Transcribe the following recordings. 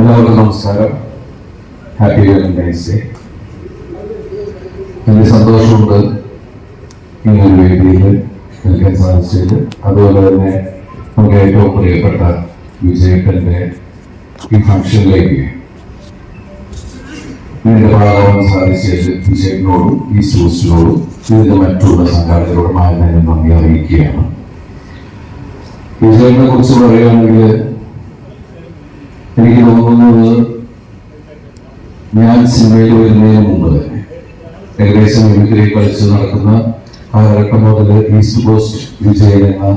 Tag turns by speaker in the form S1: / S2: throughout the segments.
S1: എല്ലാവർക്കും നമസ്കാരം. Happy Valentine's day വലിയ സന്തോഷമുണ്ട് ഇങ്ങനൊരു വേദിയിൽ നിൽക്കാൻ സാധിച്ചത് അതുപോലെ തന്നെ നമുക്ക് ഏറ്റവും പ്രിയപ്പെട്ട വിജയക്കന്റെ ഈ ഫംഗ്ഷനിലേക്ക് ഇതിന്റെ ഭാഗമാകാൻ സാധിച്ചത് വിജയനോടും ഈ സൂസിനോടും ഇതിന്റെ മറ്റുള്ള സംഘാടകരോടും ആദ്യം നന്ദി അറിയിക്കുകയാണ്. വിജയനെ കുറിച്ച് പറയുകയാണെങ്കിൽ എനിക്ക് തോന്നുന്നത് ഞാൻ സിനിമയിൽ വരുന്നതിന് മുമ്പ് ഏകദേശം മിമിക്രി കളിച്ച് നടക്കുന്ന കാലഘട്ടം മുതൽ ഈസ്റ്റ് കോസ്റ്റ് വിജയൻ എന്ന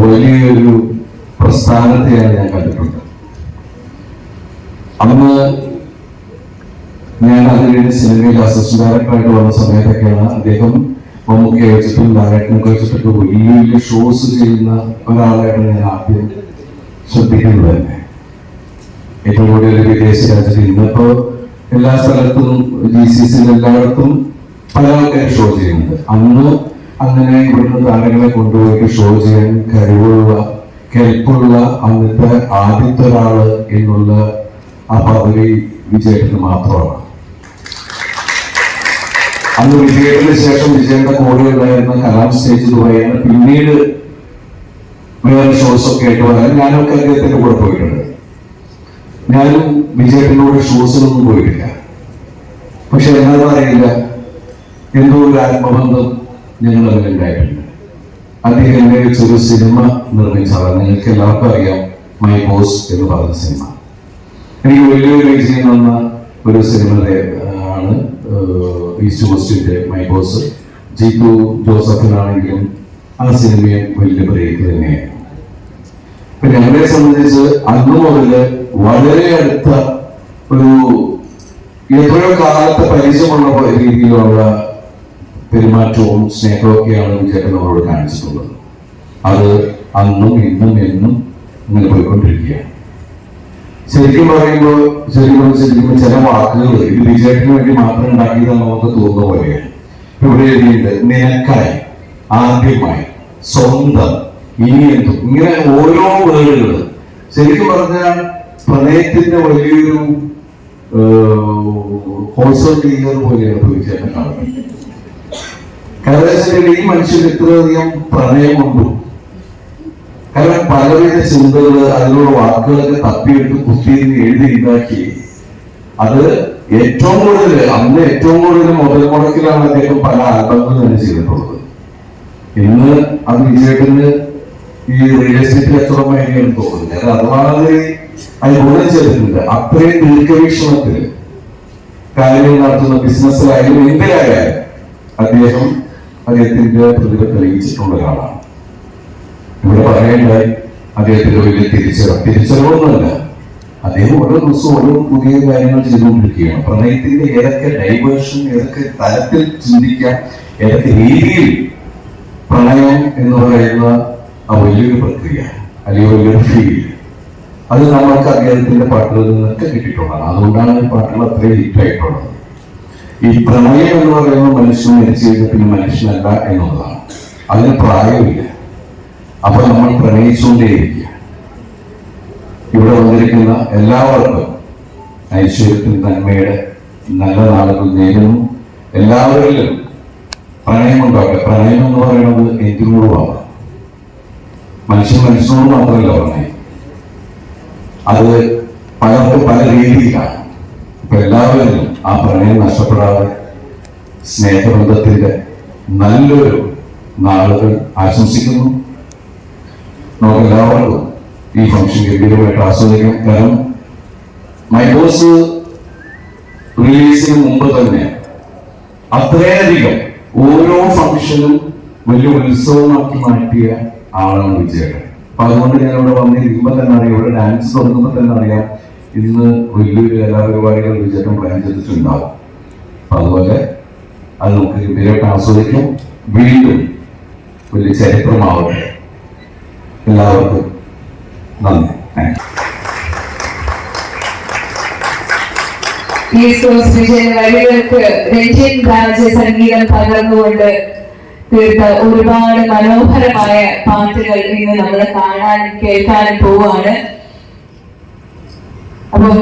S1: വലിയൊരു പ്രസ്ഥാനത്തെയാണ് ഞാൻ കണ്ടിട്ടുണ്ട്. അന്ന് ഞാൻ അതിനുവേണ്ടി സിനിമയിൽ അസിസ്റ്റന്റ് ഡയറക്ടറായിട്ട് വന്ന സമയത്തൊക്കെയാണ് അദ്ദേഹം മമ്മൂക്കെ വെച്ചിട്ടും ഡയറക്ടറിനൊക്കെ വെച്ചിട്ടൊക്കെ വലിയ വലിയ ഷോസ് ചെയ്യുന്ന ഒരാളായിട്ട് ഞാൻ ആദ്യം ശ്രദ്ധിക്കുന്നത് ഏറ്റവും കൂടുതൽ വിദേശ രാജ്യത്ത് ഇന്നിപ്പോ എല്ലാ സ്ഥലത്തും ജി സി സിയിൽ എല്ലായിടത്തും പല ആൾക്കാർ ഷോ ചെയ്യുന്നുണ്ട്. അന്ന് അങ്ങനെ ഇവിടുന്ന് താരങ്ങളെ കൊണ്ടുപോയിട്ട് ഷോ ചെയ്യാൻ കഴിവുള്ള കെൽപ്പുള്ള അന്നത്തെ ആദ്യത്തെ ഒരാൾ എന്നുള്ള ആ പദവി വിജയത്തിന് മാത്രമാണ്. അന്ന് വിജയത്തിന് ശേഷം വിജയന്റെ കൂടെ ഉണ്ടായിരുന്ന കലാം സ്റ്റേജ് ദുബായാണ് പിന്നീട് വേറെ ഷോസ് ഒക്കെ ആയിട്ട് വരാൻ ഞാനൊക്കെ അദ്ദേഹത്തിന്റെ കൂടെ പോയിട്ടുണ്ട്. ഞാനും വിജയത്തിന്റെ കൂടെ ഷോസിനൊന്നും പോയിട്ടില്ല. പക്ഷെ എന്നാലും അറിയില്ല എന്തോ ഒരു ആത്മബന്ധം ഞങ്ങൾ അതിലുണ്ടായിട്ടുണ്ട്. അദ്ദേഹം എന്നെ വെച്ചൊരു സിനിമ നിർമ്മിച്ചതാണ് നിങ്ങൾക്ക് എല്ലാവർക്കും അറിയാം മൈ ബോസ് എന്ന് പറഞ്ഞ സിനിമ. എനിക്ക് വലിയൊരു വിജയം വന്ന ഒരു സിനിമ ആണ് ഈസ്റ്റ് കോസ്റ്റിന്റെ മൈ ബോസ് ജീതു ജോസഫിനാണെങ്കിലും ആ സിനിമയും വലിയ ബ്രേക്ക് തന്നെയായിരുന്നു. പിന്നെ ഞങ്ങളെ സംബന്ധിച്ച് അന്ന് മുതൽ വളരെ അടുത്ത ഒരു എത്രയോ കാലത്തെ പരിചയമുള്ള രീതിയിലുള്ള പെരുമാറ്റവും സ്നേഹവും ഒക്കെയാണ് വിജയൻ നമ്മളോട് കാണിച്ചിട്ടുള്ളത്. അത് അന്നും ഇന്നും എന്നും ഇങ്ങനെ പോയിക്കൊണ്ടിരിക്കുകയാണ്. ശരിക്കും പറയുമ്പോൾ ശരിക്കും ശരിക്കും ചില വാക്കുകൾ ഇത് വിജയത്തിന് വേണ്ടി മാത്രം ഉണ്ടാക്കിയതെന്ന് നമുക്ക് തോന്നുന്ന പോലെയാണ്. ഇവിടെ എഴുതിയിട്ടുണ്ട് നിനക്കായി. ആദ്യമായി സ്വന്തം ഇനി എന്തും ഇങ്ങനെ ഓരോ വേർഡുകൾ ശരിക്കും പറഞ്ഞാൽ പ്രണയത്തിന്റെ വലിയൊരു പോലെയാണ് വെച്ചാൽ ഈ മനുഷ്യന് ഇത്രയധികം പ്രണയമുണ്ടോ. കാരണം പലവിധ ചിന്തകൾ അതിലുള്ള വാക്കുകളൊക്കെ തപ്പിയെടുത്ത് കുത്തിയിരുന്ന് എഴുതി ഉണ്ടാക്കി. അത് ഏറ്റവും കൂടുതൽ അന്ന് ഏറ്റവും കൂടുതൽ മുതൽ മുടക്കിലാണ് അദ്ദേഹം പല ആൽബങ്ങൾ തന്നെ ചെയ്തിട്ടുള്ളത്. ഇന്ന് അത് വിജയത്തിന് ഈ റിയൽ എസ്റ്റേറ്റ് കച്ചവടമായിരിക്കും തോന്നുന്നത് അത് അതുമാതിരി അത് ഗുണം ചെയ്തിട്ടുണ്ട്. അത്രയും ദീർഘവീക്ഷണത്തിൽ കാര്യങ്ങൾ നടത്തുന്ന ബിസിനസ്സിലായാലും എന്തിലായാലും അദ്ദേഹം അദ്ദേഹത്തിന്റെ പ്രതിഭ തെളിയിച്ചിട്ടുള്ള ഒരാളാണ്. ഇവിടെ പറയേണ്ടായി അദ്ദേഹത്തിന്റെ വലിയ തിരിച്ചറിവ്. തിരിച്ചറിവൊന്നുമല്ല. അദ്ദേഹം ഓരോ ദിവസവും ഓരോ പുതിയ കാര്യങ്ങൾ ചെയ്തുകൊണ്ടിരിക്കുകയാണ്. പ്രണയത്തിന്റെ ഏതൊക്കെ ഡൈവേർഷൻ ഏതൊക്കെ തലത്തിൽ ചിന്തിക്കാം ഏതൊക്കെ രീതിയിൽ പ്രണയം എന്ന് പറയുന്ന ആ വലിയൊരു പ്രക്രിയ അല്ലെങ്കിൽ വലിയൊരു ഫീൽ അത് നമ്മൾക്ക് അദ്ദേഹത്തിന്റെ പാട്ടുകളിൽ നിന്നൊക്കെ കിട്ടിയിട്ടുള്ളതാണ്. അതുകൊണ്ടാണ് ഈ പാട്ടുകൾ അത്രയും ഹിറ്റായിട്ടുള്ളത് ഈ പ്രണയം എന്ന് പറയുന്ന മനുഷ്യൻ മരിച്ചു കഴിഞ്ഞാൽ പിന്നെ മനുഷ്യനല്ല എന്നുള്ളതാണ്. അതിന് പ്രായമില്ല. അപ്പൊ നമ്മൾ പ്രണയിച്ചുകൊണ്ടേയിരിക്കുക. ഇവിടെ വന്നിരിക്കുന്ന എല്ലാവർക്കും ഐശ്വര്യത്തിന് നന്മയുടെ നല്ല നാളുകൾ നേരുന്നു. എല്ലാവരിലും പ്രണയമുണ്ടാക്കുക പ്രണയം എന്ന് പറയുന്നത് എന്തിനോടുമാണ് മനുഷ്യൻ മനുഷ്യനോട് മാത്രമല്ല പ്രണയം അത് പലർക്കും പല രീതിയിലാണ്. ഇപ്പൊ എല്ലാവരും ആ പ്രണയം നഷ്ടപ്പെടാതെ സ്നേഹബന്ധത്തിന്റെ നല്ലൊരു നാളുകൾ ആശംസിക്കുന്നു. നമുക്ക് എല്ലാവർക്കും ഈ ഫംഗ്ഷൻ ഗംഭീരമായിട്ട് ആസ്വദിക്കാം. കാരണം മൈബോസ് റിലീസിന് മുമ്പ് തന്നെ അത്രയധികം ഓരോ ഫംഗ്ഷനും വലിയ ഉത്സവമാക്കി മാറ്റിയ ആളാണ് വിജയകരൻ. അപ്പൊ അതുകൊണ്ട് ഞാൻ ഇവിടെ വന്നിരിക്കുമ്പോൾ തന്നെ അറിയാം ഇവിടെ ഡാൻസ് തുടങ്ങുമ്പോൾ തന്നെ അറിയാം ഇന്ന് വലിയൊരു കലാപരിപാടികൾ വിജയൻ പ്ലാൻ ചെയ്തിട്ടുണ്ടാവും. അപ്പൊ അതുപോലെ അത് നമുക്ക് ഗംഭീരമായിട്ട് ആസ്വദിക്കാം. വീണ്ടും വലിയ ചരിത്രമാവട്ടെ. എല്ലാവർക്കും നന്ദി. താങ്ക് യു
S2: ഈ സോസ് വിജയൻ വഴികൾക്ക് രഞ്ജിൻ രാജ സംഗീതം പകർന്നുകൊണ്ട് തീർത്ത ഒരുപാട് മനോഹരമായ പാട്ടുകൾ ഇന്ന് നമ്മൾ കാണാനും കേൾക്കാനും പോവാണ് അപ്പം